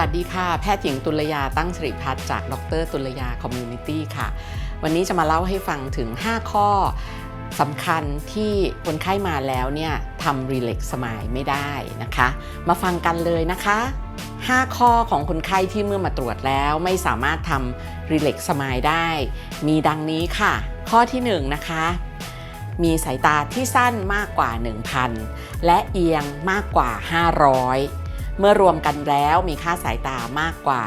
วัสดีค่ะ แพทย์หญิงตุลยาตั้งสิริพัฒน์จาก ดรตุลยาคอมมูนิตี้ค่ะ วันนี้จะมาเล่าให้ฟังถึง 5 ข้อสำคัญที่คนไข้มาแล้วเนี่ยทำรีเล็กสมายไม่ได้นะคะ มาฟังกันเลยนะคะ 5 ข้อของคนไข้ที่เมื่อมาตรวจแล้วไม่สามารถทำรีเล็กสมายได้ มีดังนี้ค่ะ ข้อที่1นะคะมีสายตาที่สั้นมากกว่า 1,000 และเอียงมากกว่า 500 เมื่อรวมกันแล้วมีค่าสายตามากกว่า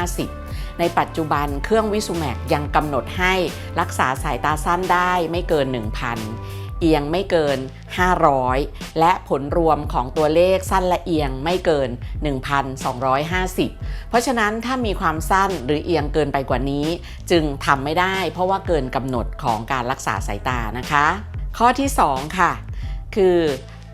1,250 ในปัจจุบันเครื่องวิสุแมกยังกำหนดให้รักษาสายตาสั้นได้ไม่เกิน 1,000เอียงไม่เกิน 500 และผลรวมของตัวเลขสั้นและเอียงไม่เกิน 1,250 เพราะฉะนั้นถ้ามีความสั้นหรือเอียงเกินไปกว่านี้ จึงทำไม่ได้ เพราะว่าเกินกำหนดของการรักษาสายตานะคะ ข้อที่ 2 ค่ะ คือ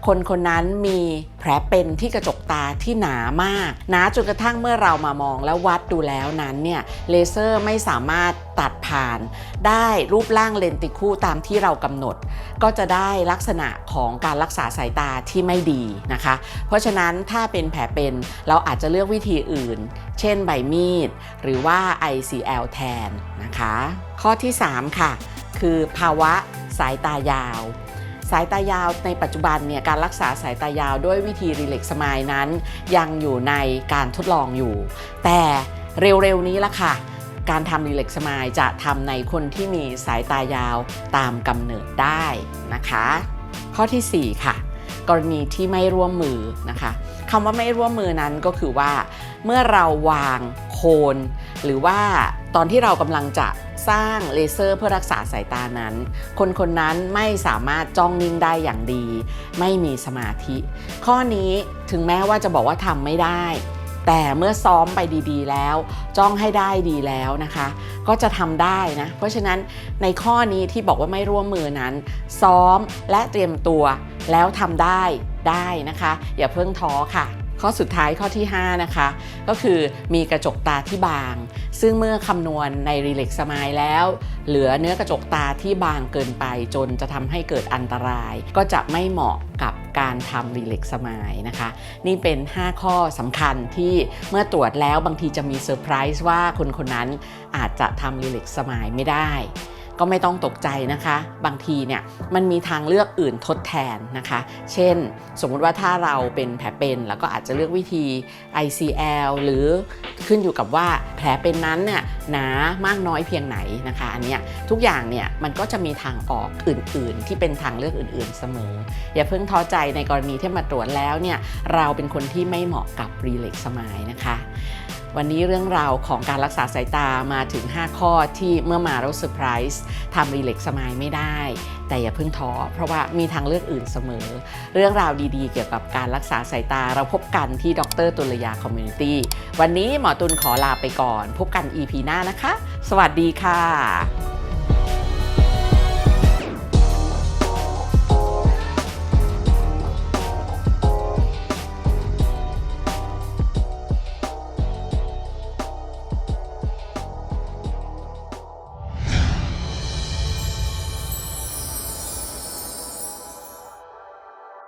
คนคนนั้นมีแผลเป็นที่กระจกตาที่หนามากหนาจนกระทั่งเมื่อเรามามองแล้ววัดดูแล้วนั้นเนี่ยเลเซอร์ไม่สามารถตัดผ่านได้รูปร่างเลนติคู่ตามที่เรากำหนด ก็จะได้ลักษณะของการรักษาสายตาที่ไม่ดีนะคะ เพราะฉะนั้นถ้าเป็นแผลเป็นเราอาจจะเลือกวิธีอื่น เช่นใบมีด หรือว่า ICL แทนนะคะ ข้อที่ 3 ค่ะ คือภาวะสายตายาว สายตายาวในปัจจุบันเนี่ยการรักษาสายตายาวด้วยวิธีรีเล็กสมายนั้น ยังอยู่ในการทดลองอยู่ แต่เร็วๆนี้ละค่ะ การทำรีเล็กสมายจะทำในคนที่มีสายตายาวตามกำเนิดได้นะคะ ข้อทีสี่4 ค่ะ กรณีที่ไม่ร่วมมือนะคะคำว่าไม่ร่วมมือนั้นก็คือว่า เมื่อเราวางโคน หรือว่าตอนที่เรากำลังจะสร้างเลเซอร์เพื่อรักษาสายตานั้น คนคนนั้นไม่สามารถจ้องนิ่งได้อย่างดี ไม่มีสมาธิ ข้อนี้ถึงแม้ว่าจะบอกว่าทำไม่ได้ แต่เมื่อซ้อมไปดีๆ แล้ว จ้องให้ได้ดีแล้วนะคะ ก็จะทำได้นะ เพราะฉะนั้นในข้อนี้ที่บอกว่าไม่ร่วมมือนั้น ซ้อมและเตรียมตัวแล้วทำได้ได้นะคะ อย่าเพิ่งท้อค่ะ ข้อสุดท้ายข้อที่ 5 นะคะ ก็คือมีกระจกตาที่บาง ซึ่งเมื่อคำนวณในรีเล็กสมายแล้ว เหลือเนื้อกระจกตาที่บางเกินไปจนจะทำให้เกิดอันตราย ก็จะไม่เหมาะกับการทำรีเล็กสมายนะคะ นี่เป็น 5 ข้อสำคัญที่เมื่อตรวจแล้วบางทีจะมีเซอร์ไพรส์ว่าคนคนนั้นอาจจะทำรีเล็กสมายไม่ได้ ก็ไม่ต้องตกใจนะคะ บางทีเนี่ยมันมีทางเลือกอื่นทดแทนนะคะ เช่น สมมุติว่าถ้าเราเป็นแผลเป็นแล้วก็อาจจะเลือกวิธี ICL หรือขึ้นอยู่กับว่าแผลเป็นนั้นเนี่ยหนามากน้อยเพียงไหนนะคะอันเนี้ยทุกอย่างเนี่ยมันก็จะมีทางออกอื่น ๆ ที่เป็นทางเลือกอื่น ๆ เสมอ อย่าเพิ่งท้อใจในกรณีที่มาตรวจแล้วเนี่ยเราเป็นคนที่ไม่เหมาะกับรีเล็กสมายนะคะ วันนี้เรื่องราวของการรักษาสายตามาถึง 5 ข้อที่เมื่อมาเราเซอร์ไพรส์ทำรีเล็กสมายไม่ได้ แต่อย่าเพิ่งท้อเพราะว่ามีทางเลือกอื่นเสมอ เรื่องราวดีๆ เกี่ยวกับการรักษาสายตาเราพบกันที่ดรตุลยาคอมมูนิตี้วันนี้หมอตุลขอลาไปก่อน พบกัน EP หน้านะคะ สวัสดีค่ะ